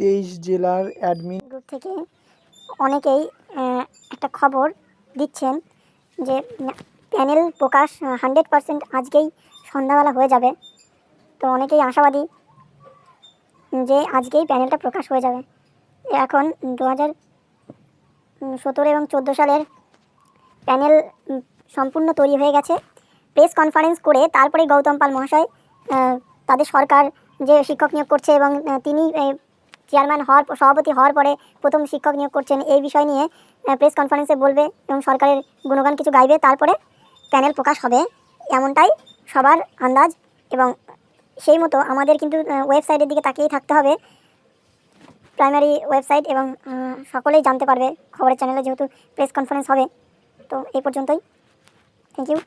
তেইশ জেলার admin group থেকে অনেকেই একটা খবর দিচ্ছেন যে প্যানেল প্রকাশ হান্ড্রেড পারসেন্ট আজকেই সন্ধ্যাবেলা হয়ে যাবে। তো অনেকেই আশাবাদী যে আজকেই প্যানেলটা প্রকাশ হয়ে যাবে। এখন দু হাজার সতেরো এবং চোদ্দ সালের প্যানেল সম্পূর্ণ তৈরি হয়ে গেছে। প্রেস কনফারেন্স করে তারপরে গৌতম পাল মহাশয় তাদের সরকার যে শিক্ষক নিয়োগ করছে এবং তিনি চেয়ারম্যান হওয়ার সভাপতি হওয়ার পরে প্রথম শিক্ষক নিয়োগ করছেন। এই বিষয় নিয়ে প্রেস কনফারেন্সে বলবে এবং সরকারের গুণগান কিছু গাইবে, তারপরে প্যানেল প্রকাশ হবে। এমনটাই সবার আন্দাজ এবং সেই মতো আমাদের কিন্তু ওয়েবসাইটের দিকে তাকিয়েই থাকতে হবে। প্রাইমারি ওয়েবসাইট এবং সকলেই জানতে পারবে। খবরের চ্যানেলে যেহেতু প্রেস কনফারেন্স হবে। তো এই পর্যন্তই। Thank you